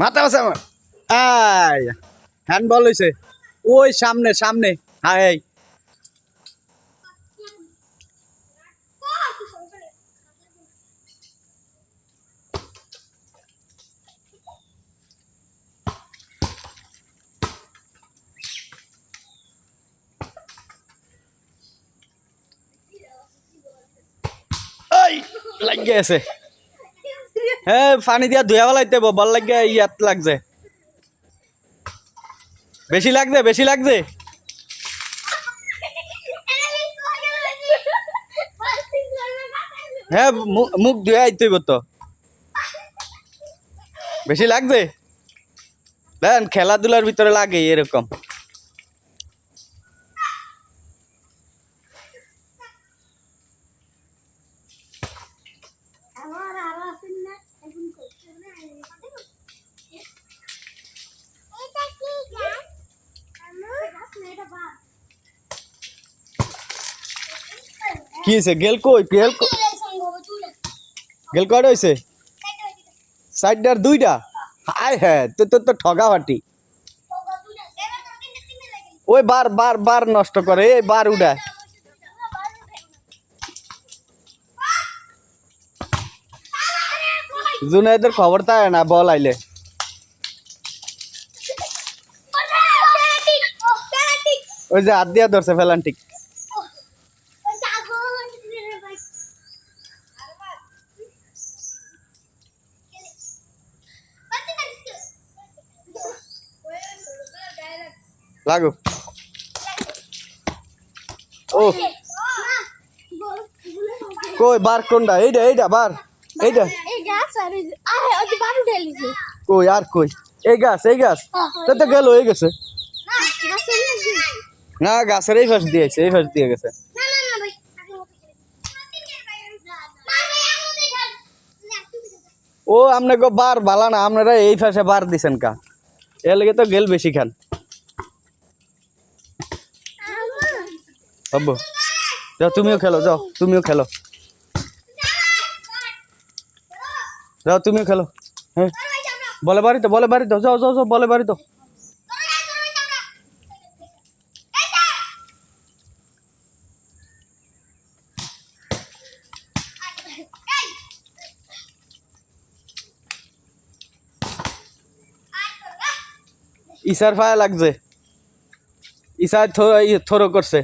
মাথা আছে আমার। আয় হ্যান্ডবল হয়েছে ওই সামনে সামনে। হ্যাঁ এই। এই আছে। পানি দিয়া ধুয়া বেলাইতে বল লাগে ইয়াত লাগছে বেশি লাগছে বেশি লাগছে হ্যাঁ মুখ ধুয়ে আইতে হইব তো। বেশি লাগছে দেন খেলাধুলার ভিতরে লাগে, এরকম আমার আরও আছেন না এখন করতে না এটা কি গাছ আমার গাছ না এটা বাঘ কি হয়েছে গেল কই? গেল? গেল কয়টা হয়েছে সাইডটার দুইটা? হায় হ্যাঁ তো তোর তো ঠগা ফাটি ওই বার বার বার নষ্ট করে, এই বার উড়ায়। জুনাইদের খবর থাকে না, বল আইলে। ওই যে হাত দিয়া ধরছে ফেলান্টিক লাগো ও। কই, বার কোনটা? এইটা এইটা, বার। এইটা। কই, আর কই? এই গাছ এই গাছ। তো গেল, হয়ে গেছে। না, গাছের এই ফাঁস দিয়েছে এই ফাঁস দিয়ে গেছে। ও আপনি গো বার বালা না আপনারা এই ফাঁসে বার দিছেন কা। এর লেগে তো গেল বেশি খান। হব যাও তুমিও খেলো যাও তুমিও খেলো। যাও তুমিও খেলো। হ্যাঁ। বলে বাড়ি তো বলে বাড়ি তো যাও যাও যাও বলে বাড়ি তো ইসার ফায়া লাগছে। ইসার থরো করছে।